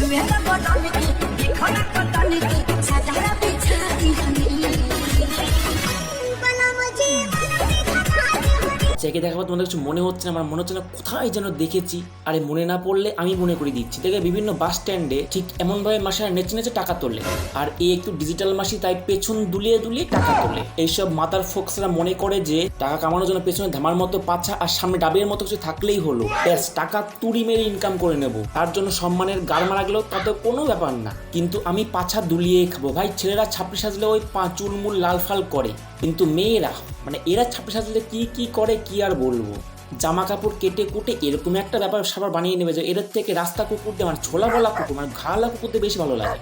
你别让我着急。চেকে দেখাবার তোমাদের কিছু মনে হচ্ছে না, আমার মনে হচ্ছে না কোথায় যেন দেখেছি। আরে মনে না পড়লে আমি মনে করে দিচ্ছি। দেখে বিভিন্ন বাস স্ট্যান্ডে ঠিক এমনভাবে মাসিরা নেচে নেচে টাকা তোলে। আর এই একটু ডিজিটাল মাসি, তাই পেছন দুলিয়ে দুলিয়ে টাকা তোলে। এইসব মাতার ফোক্সরা মনে করে যে টাকা কামানোর জন্য পেছনে ধামার মতো পাছা আর সামনে ডাবের মতো কিছু থাকলেই হলো। ব্যাস, টাকা তুড়ি মেরে ইনকাম করে নেব। তার জন্য সম্মানের গার মারা গেলেও তাতে কোনো ব্যাপার না। কিন্তু আমি পাছা দুলিয়ে খাব। ভাই, ছেলেরা ছাপড়ি সাজলে ওই চুলমুল লাল ফাল করে। কিন্তু মেয়েরা মানে এরা ছাত্র ছাত্রীদের কী কী করে, কী আর বলব? জামা কাপড় কেটে কুটে এরকম একটা ব্যাপার সাবার বানিয়ে নেবে যে এদের থেকে রাস্তা কুকুর দিয়ে মানে ছোলা বলা কুকুর মানে ঘালা কুকুর বেশি ভালো লাগে।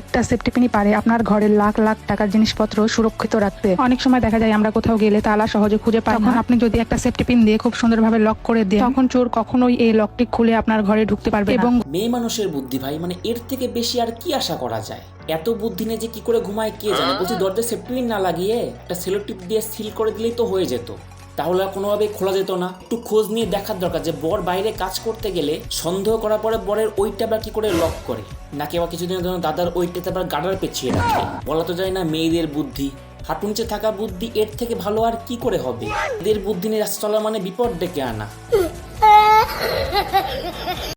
একটা সেফটি পিনই পারে আপনার ঘরের লাখ লাখ টাকার জিনিসপত্র সুরক্ষিত রাখতে। অনেক সময় দেখা যায় আমরা কোথাও গেলে তালা সহজে খুঁজে পাই তখন আপনি যদি একটা সেফটি পিন দিয়ে খুব সুন্দরভাবে লক করে দেন তখন চোর কখনোই এই লকটি খুলে আপনার ঘরে ঢুকতে পারবে এবং মেয়ে মানুষের বুদ্ধি ভাই মানে এর থেকে বেশি আর কি আশা করা যায়? এত বুদ্ধি নেই যে কি করে ঘুমায় কে জানে? বলছি দরজা সেফটি না লাগিয়ে একটা সেলো টিপ দিয়ে সিল করে দিলেই তো হয়ে যেত। তাহলে আর কোনোভাবেই খোলা যেত না। একটু খোঁজ নিয়ে দেখার দরকার যে বর বাইরে কাজ করতে গেলে সন্দেহ করার পরে বরের ওইটা আবার কি করে লক করে? নাকি আবার কিছুদিনের জন্য দাদার ওইটাতে আবার গাডার পেছিয়ে রাখে? বলা তো যায় না মেয়েদের বুদ্ধি। হাঁটু নিচে থাকা বুদ্ধি, এর থেকে ভালো আর কি করে হবে? এদের বুদ্ধি নিয়ে রাস্তা চলা মানে বিপদ ডেকে আনা।